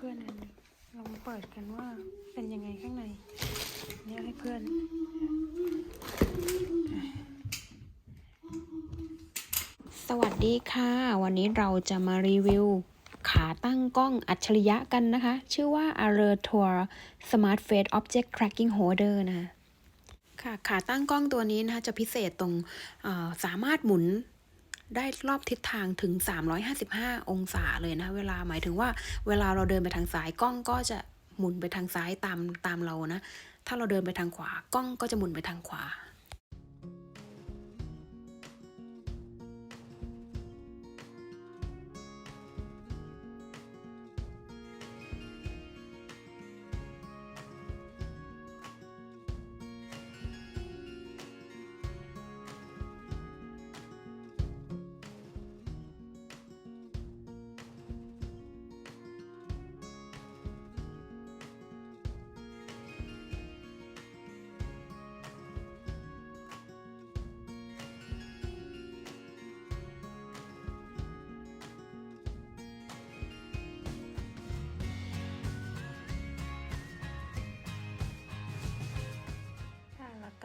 เพื่อนอันลองเปิดกันว่าเป็นยังไงข้างในเนี่ยให้เพื่อนสวัสดีค่ะ วันนี้เราจะมารีวิว ขาตั้งกล้องอัจฉริยะกันนะคะ ชื่อว่า a l e r t o u r Smart Face Object Tracking Holder นะคะค่ะขาตั้งกล้องตัวนี้นะคะจะพิเศษตรงสามารถหมุน ได้รอบทิศทางถึง 355 องศาเลยนะ เวลาหมายถึงว่าเวลาเราเดินไปทางซ้ายกล้องก็จะหมุนไปทางซ้ายตามตามเรานะ ถ้าเราเดินไปทางขวากล้องก็จะหมุนไปทางขวา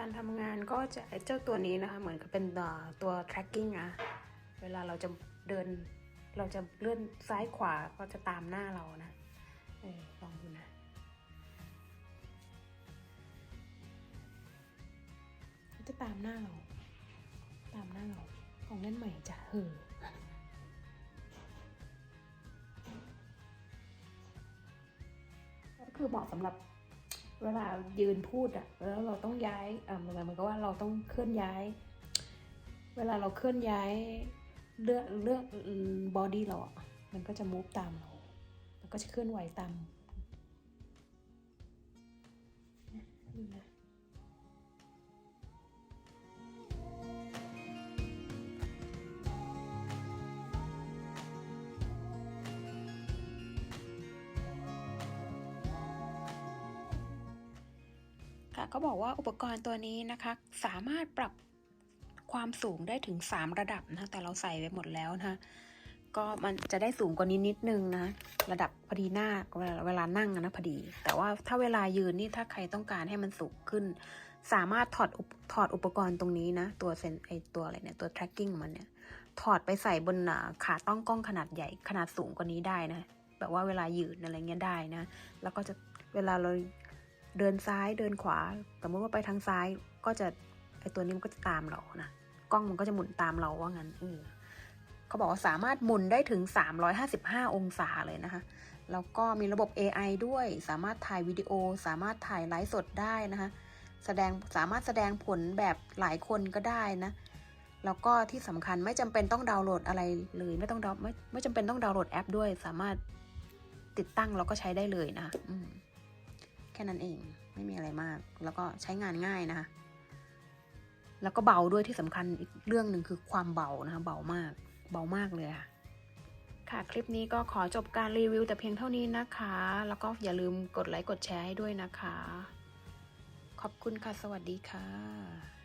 การทำงานก็จะเจ้าตัวนี้นะคะ เหมือนกับเป็นตัว tracking อะเวลาเราจะเดิน เราจะเลื่อนซ้ายขวาก็จะตามหน้าเรานะออลองดูนะ จะตามหน้าเรา ตามหน้าเรา ของเล่นใหม่จ้ะเออก็คือเหมาะสำหรับ เวลายืนพูดอะแล้วเราต้องย้ายอ่าเหมือนกับว่าเราต้องเคลื่อนย้าย เวลาเราเคลื่อนย้ายเลือดเลือดบอดี้เราอะมันก็จะมูฟตามเรา มันก็จะเคลื่อนไหวตามนี่ยดูนะ ค่ะก็บอกว่าอุปกรณ์ตัวนี้นะคะ สามารถปรับความสูงได้ถึง 3 ระดับนะแต่เราใส่ไว้หมดแล้วนะคะก็มันจะได้สูงกว่านี้นิดนึงนะ ระดับพอดีหน้าเวลาเวลานั่งนะพอดี แต่ว่าถ้าเวลายืนนี่ถ้าใครต้องการให้มันสูงขึ้น สามารถถอดถอดอุปกรณ์ตรงนี้นะ ตัวเซนไอตัวอะไรเนี่ยตัว tracking มันเนี่ย ถอดไปใส่บนขาต้องกล้องขนาดใหญ่ขนาดสูงกว่านี้ได้นะ แบบว่าเวลายืนอะไรเงี้ยได้นะ แล้วก็จะเวลาเรา เดินซ้ายเดินขวา สมมติว่าไปทางซ้ายก็จะไอตัวนี้มันก็จะตามเรานะกล้องมันก็จะหมุนตามเราว่างั้นเออเขาบอกว่าสามารถหมุนได้ถึง 355 องศาเลยนะคะ แล้วก็มีระบบ AI ด้วย สามารถถ่ายวิดีโอ สามารถถ่ายไลฟ์สดได้นะคะ แสดงสามารถแสดงผลแบบหลายคนก็ได้นะ แล้วก็ที่สำคัญไม่จำเป็นต้องดาวน์โหลดอะไรเลยไม่ต้องดาวไม่ไม่จำเป็นต้องดาวน์โหลดแอปด้วย สามารถติดตั้งแล้วก็ใช้ได้เลยนะคะอืม แค่นั้นเองไม่มีอะไรมาก แล้วก็ใช้งานง่ายนะคะแล้วก็เบาด้วยที่สำคัญอีกเรื่องหนึ่งคือความเบานะคะเบามาก เบามากเลยค่ะค่ะคลิปนี้ก็ขอจบการรีวิวแต่เพียงเท่านี้นะคะ แล้วก็อย่าลืมกดไลค์กดแชร์ให้ด้วยนะคะ ขอบคุณค่ะ สวัสดีค่ะ